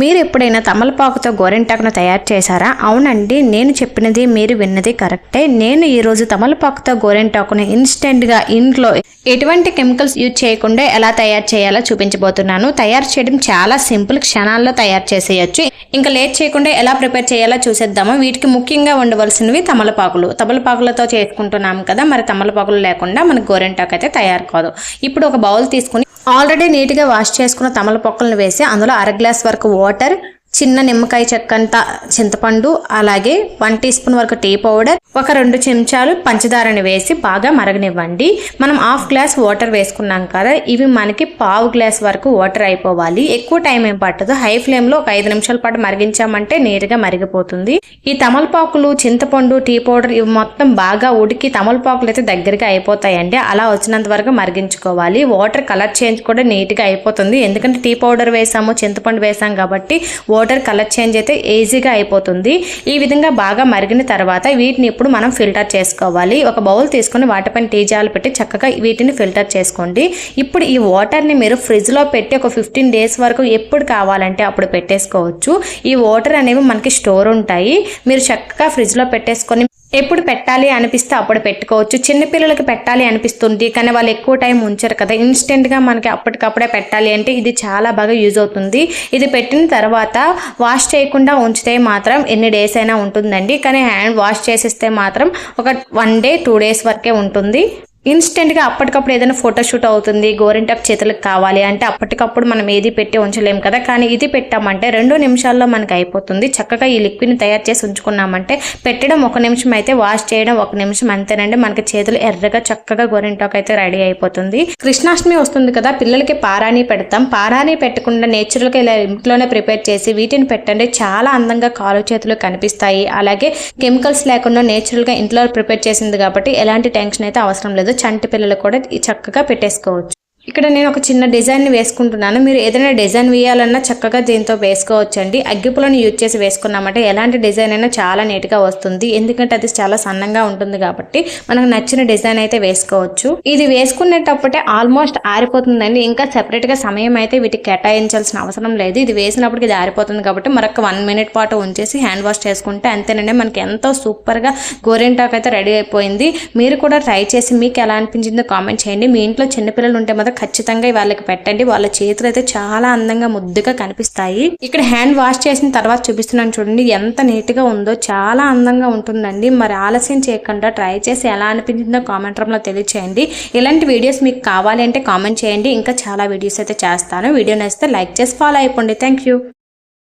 మీరు ఎప్పుడైనా తమలపాకుతో గోరింటాకును తయారు చేశారా? అవునండి నేను చెప్పినది మీరు విన్నది కరెక్టే. నేను ఈరోజు తమలపాకుతో గోరింటాకును ఇన్స్టెంట్గా ఇంట్లో ఎటువంటి కెమికల్స్ యూజ్ చేయకుండా ఎలా తయారు చేయాలో చూపించబోతున్నాను. తయారు చేయడం చాలా సింపుల్ క్షణాల్లో తయారు చేసేయచ్చు. ఇంకా లేట్ చేయకుండా ఎలా ప్రిపేర్ చేయాలో చూసేద్దాము. వీటికి ముఖ్యంగా ఉండవలసినవి తమలపాకులు. తమలపాకులతో చేసుకుంటున్నాం కదా మరి తమలపాకులు లేకుండా మనకు గోరింటాకు అయితే తయారు కాదు. ఇప్పుడు ఒక బౌల్ తీసుకుని ఆల్రెడీ నీట్గా వాష్ చేసుకున్న తమలపాకులను వేసి అందులో అర గ్లాస్ వరకు వాటర్ చిన్న నిమ్మకాయ చెక్కంత చింతపండు అలాగే వన్ టీ స్పూన్ వరకు టీ పౌడర్ ఒక రెండు చెంచాలు పంచదారని వేసి బాగా మరగనివ్వండి. మనం హాఫ్ గ్లాస్ వాటర్ వేసుకున్నాం కదా ఇవి మనకి పావు గ్లాస్ వరకు వాటర్ అయిపోవాలి. ఎక్కువ టైం ఏం పట్టదు. హై ఫ్లేమ్లో ఒక ఐదు నిమిషాల పాటు మరిగించామంటే నీట్గా మరిగిపోతుంది. ఈ తమలపాకులు చింతపండు టీ పౌడర్ ఇవి మొత్తం బాగా ఉడికి తమలపాకులు అయితే దగ్గరగా అయిపోతాయండి. అలా వచ్చినంత వరకు మరిగించుకోవాలి. వాటర్ కలర్ చేంజ్ కూడా నీట్గా అయిపోతుంది. ఎందుకంటే టీ పౌడర్ వేసాము చింతపండు వేసాం కాబట్టి వాటర్ కలర్ చేంజ్ అయితే ఈజీగా అయిపోతుంది. ఈ విధంగా బాగా మరిగిన తర్వాత వీటిని ఇప్పుడు మనం ఫిల్టర్ చేసుకోవాలి. ఒక బౌల్ తీసుకొని వాటిపైన టీ జాలు పెట్టి చక్కగా వీటిని ఫిల్టర్ చేసుకోండి. ఇప్పుడు ఈ వాటర్ని మీరు ఫ్రిడ్జ్లో పెట్టి ఒక ఫిఫ్టీన్ డేస్ వరకు ఎప్పుడు కావాలంటే అప్పుడు పెట్టేసుకోవచ్చు. ఈ వాటర్ అనేవి మనకి స్టోర్ ఉంటాయి. మీరు చక్కగా ఫ్రిడ్జ్లో పెట్టేసుకొని ఎప్పుడు పెట్టాలి అనిపిస్తే అప్పుడు పెట్టుకోవచ్చు. చిన్నపిల్లలకి పెట్టాలి అనిపిస్తుంది కానీ వాళ్ళు ఎక్కువ టైం ఉంచరు కదా. ఇన్స్టెంట్గా మనకి అప్పటికప్పుడే పెట్టాలి అంటే ఇది చాలా బాగా యూజ్ అవుతుంది. ఇది పెట్టిన తర్వాత వాష్ చేయకుండా ఉంచితే మాత్రం ఎన్ని డేస్ అయినా ఉంటుందండి. కానీ హ్యాండ్ వాష్ చేసేస్తే మాత్రం ఒక వన్ డే టూ డేస్ వరకే ఉంటుంది. ఇన్స్టెంట్గా అప్పటికప్పుడు ఏదైనా ఫోటోషూట్ అవుతుంది గోరింటాకు చేతులకు కావాలి అంటే అప్పటికప్పుడు మనం ఏది పెట్టి ఉంచలేం కదా. కానీ ఇది పెట్టామంటే రెండు నిమిషాల్లో మనకి అయిపోతుంది. చక్కగా ఈ లిక్విడ్ని తయారు చేసి ఉంచుకున్నామంటే పెట్టడం ఒక నిమిషం అయితే వాష్ చేయడం ఒక నిమిషం అంతేనండి. మనకి చేతులు ఎర్రగా చక్కగా గోరింటాకు అయితే రెడీ అయిపోతుంది. కృష్ణాష్టమి వస్తుంది కదా పిల్లలకి పారాని పెడతాం. పారాని పెట్టకుండా నేచురల్గా ఇలా ఇంట్లోనే ప్రిపేర్ చేసి వీటిని పెట్టండి. చాలా అందంగా కాలు చేతులు కనిపిస్తాయి. అలాగే కెమికల్స్ లేకుండా నేచురల్గా ఇంట్లో ప్రిపేర్ చేసింది కాబట్టి ఎలాంటి టెన్షన్ అయితే అవసరం లేదు. చంటి పిల్లలు కూడా ఈ చక్కగా పెట్టేసుకోవచ్చు. ఇక్కడ నేను ఒక చిన్న డిజైన్ వేసుకుంటున్నాను. మీరు ఏదైనా డిజైన్ వేయాలన్నా చక్కగా దీంతో వేసుకోవచ్చండి. అగ్గిపులను యూజ్ చేసి వేసుకున్నామంటే ఎలాంటి డిజైన్ అయినా చాలా నీట్గా వస్తుంది. ఎందుకంటే అది చాలా సన్నంగా ఉంటుంది కాబట్టి మనకు నచ్చిన డిజైన్ అయితే వేసుకోవచ్చు. ఇది వేసుకునేటప్పుడే ఆల్మోస్ట్ ఆరిపోతుందండి. ఇంకా సెపరేట్గా సమయం అయితే వీటికి కేటాయించాల్సిన అవసరం లేదు. ఇది వేసినప్పటికి ఇది ఆరిపోతుంది కాబట్టి మరొక వన్ మినిట్ పాటు ఉంచేసి హ్యాండ్ వాష్ చేసుకుంటే అంతేనండి. మనకి ఎంతో సూపర్గా గోరింటాక్ అయితే రెడీ అయిపోయింది. మీరు కూడా ట్రై చేసి మీకు ఎలా అనిపించిందో కామెంట్ చేయండి. మీ ఇంట్లో చిన్నపిల్లలు ఉంటే మాత్రం ఖచ్చితంగా వాళ్ళకి పెట్టండి. వాళ్ళ చేతులు అయితే చాలా అందంగా ముద్దుగా కనిపిస్తాయి. ఇక్కడ హ్యాండ్ వాష్ చేసిన తర్వాత చూపిస్తున్నాను చూడండి ఎంత నీట్గా ఉందో చాలా అందంగా ఉంటుందండి. మరి ఆలస్యం చేయకుండా ట్రై చేసి ఎలా అనిపించిందో కామెంట్ రూమ్లో తెలియచేయండి. ఇలాంటి వీడియోస్ మీకు కావాలి అంటే కామెంట్ చేయండి. ఇంకా చాలా వీడియోస్ అయితే చేస్తాను. వీడియో నచ్చితే లైక్ చేసి ఫాలో అయిపోండి. Thank you.